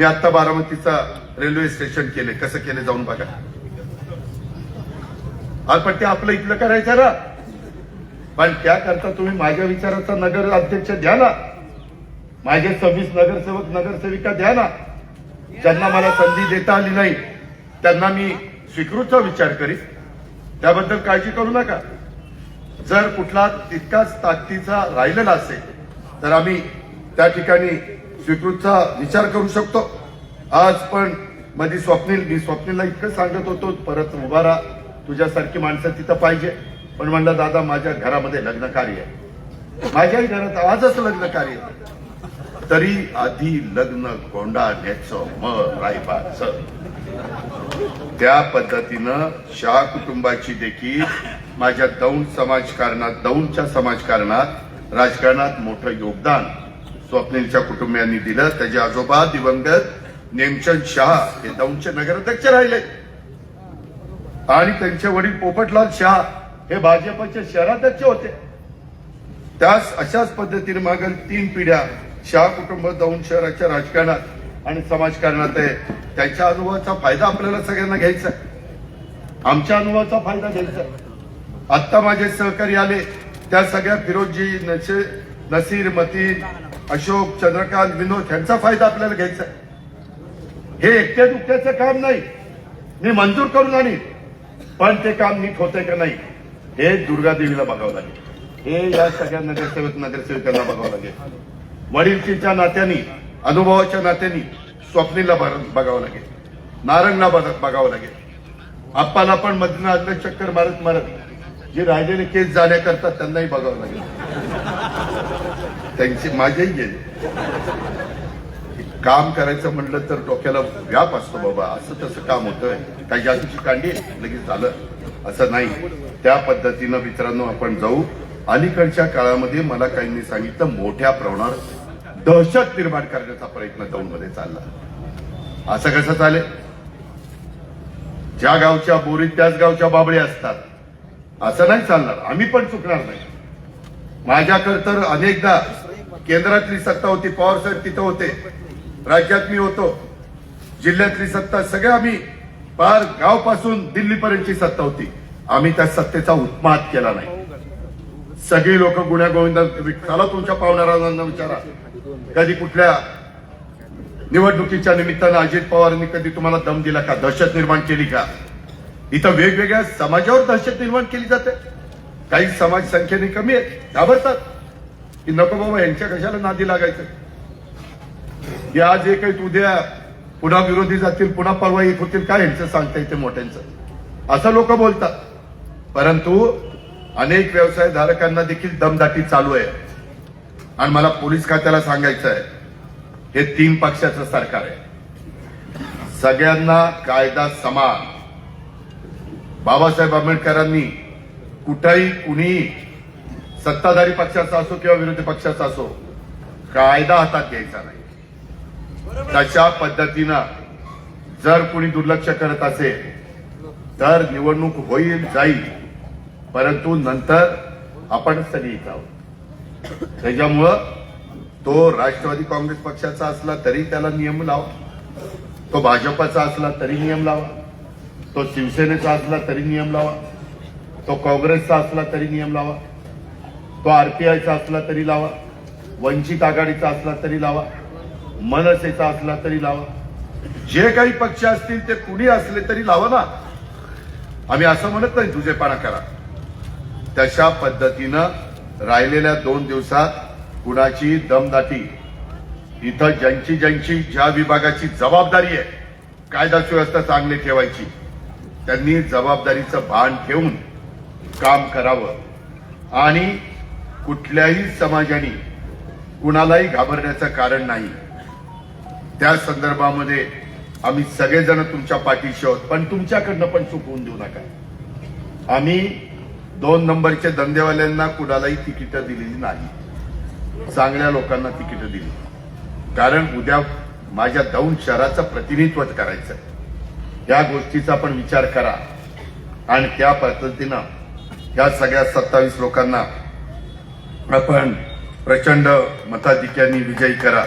मी आता बारामतीचा railway station केले कसं केले जाऊन बघा. पण ते आपलं इथलं करायचं ना. पण त्याकरता तुम्ही माझ्या विचाराचा नगर अध्यक्ष द्या ना. माझे सव्वीस नगरसेवक नगरसेविका द्या ना. ज्यांना मला संधी देता आली नाही त्यांना मी स्वीकृतचा विचार करीन त्याबद्दल काळजी करू नका. जर कुठला तितकाच ताकदीचा राहिलेला असेल तर आम्ही त्या ठिकाणी स्वीकृतचा विचार करू शकतो. आज पण माझी स्वप्नील मी स्वप्नीलला इतकं सांगत होतो परत उभा राहा तुझ्यासारखी माणसं तिथं पाहिजे. पण म्हणलं दादा माझ्या घरामध्ये लग्न कार्य आहे. माझ्याही घरात आजच लग्न कार्य तरी आधी लग्न कोंडाण्याचं मग रायबाचं. त्या पद्धतीनं शाह कुटुंबाची देखील माझ्या दौंड समाजकारणात दौंडच्या समाजकारणात राजकारणात मोठं योगदान स्वप्नीलच्या कुटुंबियांनी दिलं त्याचे आजोबा दिवंगत नेमचंद शहा हे दौंडचे नगराध्यक्ष राहिले. आणि त्यांचे वडील पोपटलाल शहा हे भाजपचे शहराध्यक्ष होते. त्याच अशाच पद्धतीने मागील तीन पिढ्या शाह कुटुंब दौंड शहराच्या राजकारणात आणि समाजकारणात आहे. त्यांच्या अनुभवाचा फायदा आपल्याला सगळ्यांना घ्यायचा आमच्या अनुभवाचा फायदा घ्यायचा आता आत्ता माझे सहकारी आले. त्या सगळ्या फिरोजी नसे नसीर मतीन अशोक चंद्रकांत विनोद यांचा फायदा आपल्याला घ्यायचा आहे. हे एकट्या दुकट्याचं काम नाही. मी मंजूर करून आणीन. पण ते काम नीट होतंय का नाही हे दुर्गादेवीला बघावं लागेल. हे या सगळ्या नगरसेवक नगरसेवकांना बघावं लागेल. वडीलकीच्या नात्यानी अनुभवाच्या नात्यानी स्वप्नीला बघावं लागेल. नारंगला बघावं लागेल. आप्पाला पण मधनं चक्कर मारत मारत जे राहिलेले केस जाण्याकरता त्यांनाही बघावं लागेल. त्यांची माझ्याही गेले. काम करायचं म्हणलं तर डोक्याला व्याप असतो बाबा. असं तसं काम होतंय. काही जादूची कांडी लगेच झालं. असं नाही. त्या पद्धतीनं मित्रांनो आपण जाऊ. अलीकडच्या काळामध्ये मला काहींनी सांगितलं मोठ्या प्रमाणावर दहशत निर्माण करण्याचा प्रयत्न दौंडमध्ये चालला. असं कसं चालेल? ज्या गावच्या बोरीत त्याच गावच्या बाबळे असतात. असं नाही चालणार. आम्ही पण चुकणार नाही. माझ्याकडे तर अनेकदा केंद्रातली सत्ता होती पवार साहेब तिथं होते. राज्यात मी होतो. जिल्ह्यातली सत्ता सगळ्या आम्ही पार गावपासून दिल्लीपर्यंतची सत्ता होती. आम्ही त्या सत्तेचा उत्माद केला नाही. सगळी लोक गुण्यागोविंद गोविंदा चला तुमच्या पाहुणाऱ्यांना विचारा. कधी कुठल्या निवडणुकीच्या निमित्तानं अजित पवारांनी कधी तुम्हाला दम दिला का? दहशत निर्माण केली का? इथं वेगवेगळ्या समाजावर दहशत निर्माण केली जाते. काही समाज संख्येने कमी आहेत. घाबरतात. की नको बाबा यांच्या कशाला नादी लागायचं? की आज एक आहेत उद्या पुन्हा विरोधी जातील पुन्हा परवा एक होतील काय यांचं सांगता येते मोठ्यांचं? असं लोक बोलतात. परंतु अनेक व्यवसाय धारकांना देखील दमदाटी चालू आहे. आणि मला पोलीस खात्याला सांगायचं आहे हे तीन पक्षाचं सरकार आहे. सगळ्यांना कायदा समान. बाबासाहेब आंबेडकरांनी कुठंही कुणी सत्ताधारी पक्षाचा असो किंवा विरोधी पक्षाचा असो कायदा हातात घ्यायचा नाही. तशा पद्धतीनं जर कुणी दुर्लक्ष करत असेल तर निवडणूक होईल जाईल. परंतु नंतर आपणच सगळी आहोत. त्याच्यामुळं तो राष्ट्रवादी काँग्रेस पक्षाचा असला तरी त्याला नियम लावा. तो भाजपचा असला तरी नियम लावा. तो शिवसेनेचा असला तरी नियम लावा. तो काँग्रेसचा असला तरी नियम लावा. तो आरपीआयचा असला तरी लावा. वंचित आघाडीचा असला तरी लावा. मनसेचा असला तरी लावा. जे काही पक्ष असतील ते कुणी असले तरी लावा ना. आम्ही असं म्हणत नाही तुझेपणा करा. तशा पद्धतीनं राहिलेल्या दोन दिवसात कुणाची दमदाटी? इथं ज्यांची ज्यांची ज्या विभागाची जबाबदारी आहे कायदा सुव्यवस्था चांगली ठेवायची त्यांनी जबाबदारीचं भान ठेवून काम करावं. आणि कुठल्याही समाजाने कुणालाही घाबरण्याचं कारण नाही. त्या संदर्भामध्ये आम्ही सगळेजण तुमच्या पाठीशी आहोत पण तुमच्याकडनं पण चूक होऊन देऊ नका. आम्ही दोन नंबरच्या धंदेवाल्यांना कुणालाही तिकीटं दिलेली नाही. चांगल्या लोकांना तिकीटं दिली. कारण उद्या माझ्या दौंड शहराचं प्रतिनिधित्व करायचं आहे या गोष्टीचा पण विचार करा. आणि त्या पद्धतीनं या सगळ्या सत्तावीस लोकांना आपण प्रचंड मताधिक्याने विजयी करा.